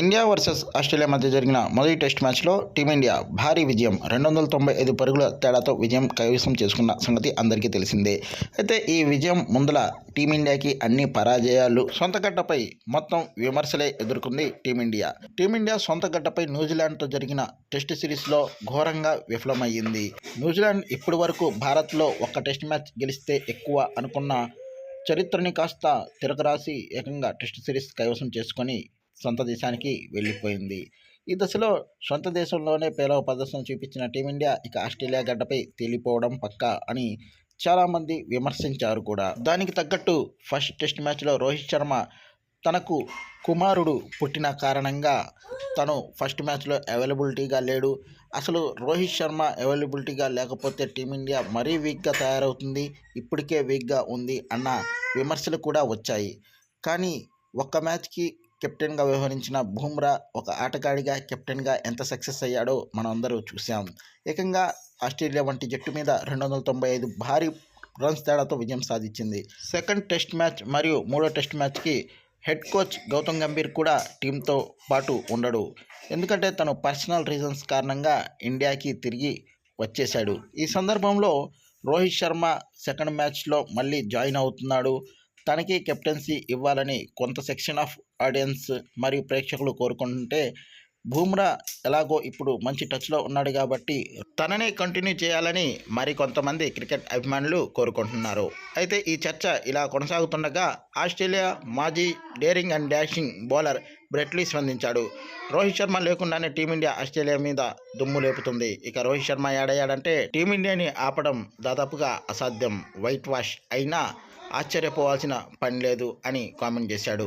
India versus Australia మధ్య జరిగిన మొదటి టెస్ట్ మ్యాచ్లో టీమిండియా భారీ విజయం రెండు వందల తొంభై ఐదు పరుగుల తేడాతో విజయం కైవసం చేసుకున్న సంగతి అందరికీ తెలిసిందే. అయితే ఈ విజయం ముందల టీమిండియాకి అన్ని పరాజయాలు సొంత గడ్డపై మొత్తం విమర్శలే ఎదుర్కొంది టీమిండియా. టీమిండియా సొంత గడ్డపై న్యూజిలాండ్తో జరిగిన టెస్ట్ సిరీస్లో ఘోరంగా విఫలమయ్యింది. న్యూజిలాండ్ ఇప్పటి వరకు భారత్లో ఒక్క టెస్ట్ మ్యాచ్ గెలిస్తే ఎక్కువ అనుకున్న చరిత్రని కాస్త తిరగరాసి ఏకంగా టెస్ట్ సిరీస్ కైవసం చేసుకొని సొంత దేశానికి వెళ్ళిపోయింది. ఈ దశలో సొంత దేశంలోనే పేలవ ప్రదర్శన చూపించిన టీమిండియా ఇక ఆస్ట్రేలియా గడ్డపై తేలిపోవడం పక్కా అని చాలామంది విమర్శించారు కూడా. దానికి తగ్గట్టు ఫస్ట్ టెస్ట్ మ్యాచ్లో రోహిత్ శర్మ తనకు కుమారుడు పుట్టిన కారణంగా తను ఫస్ట్ మ్యాచ్లో అవైలబిలిటీగా లేడు. అసలు రోహిత్ శర్మ అవైలబిలిటీగా లేకపోతే టీమిండియా మరీ వీక్గా తయారవుతుంది? ఇప్పటికే వీక్గా ఉంది అన్న విమర్శలు కూడా వచ్చాయి. కానీ ఒక్క మ్యాచ్కి కెప్టెన్గా వ్యవహరించిన బుమ్రా ఒక ఆటగాడిగా కెప్టెన్గా ఎంత సక్సెస్ అయ్యాడో మనం అందరూ చూసాం ఏకంగా ఆస్ట్రేలియా వంటి జట్టు మీద రెండు వందల తొంభై ఐదు భారీ రన్స్ తేడాతో విజయం సాధించింది. సెకండ్ టెస్ట్ మ్యాచ్ మరియు మూడో టెస్ట్ మ్యాచ్కి హెడ్ కోచ్ గౌతమ్ గంభీర్ కూడా టీంతో పాటు ఉండడు. ఎందుకంటే తను పర్సనల్ రీజన్స్ కారణంగా ఇండియాకి తిరిగి వచ్చేశాడు. ఈ సందర్భంలో రోహిత్ శర్మ సెకండ్ మ్యాచ్లో మళ్ళీ జాయిన్ అవుతున్నాడు. తనకి కెప్టెన్సీ ఇవ్వాలని కొంత సెక్షన్ ఆఫ్ ఆడియన్స్ మరియు ప్రేక్షకులు కోరుకుంటుంటే బూమ్రా ఎలాగో ఇప్పుడు మంచి టచ్లో ఉన్నాడు కాబట్టి తననే కంటిన్యూ చేయాలని మరి కొంతమంది క్రికెట్ అభిమానులు కోరుకుంటున్నారు. అయితే ఈ చర్చ ఇలా కొనసాగుతుండగా ఆస్ట్రేలియా మాజీ daring and dashing bowler Brett Lee స్పందించాడు. రోహిత్ శర్మ లేకుండానే టీమిండియా ఆస్ట్రేలియా మీద దుమ్ము లేపుతుంది. ఇక రోహిత్ శర్మ ఏడయ్యాడంటే టీమిండియాని ఆపడం దాదాపుగా అసాధ్యం. వైట్ వాష్ అయినా ఆశ్చర్యపోవాల్సిన పని లేదు అని కామెంట్ చేశాడు.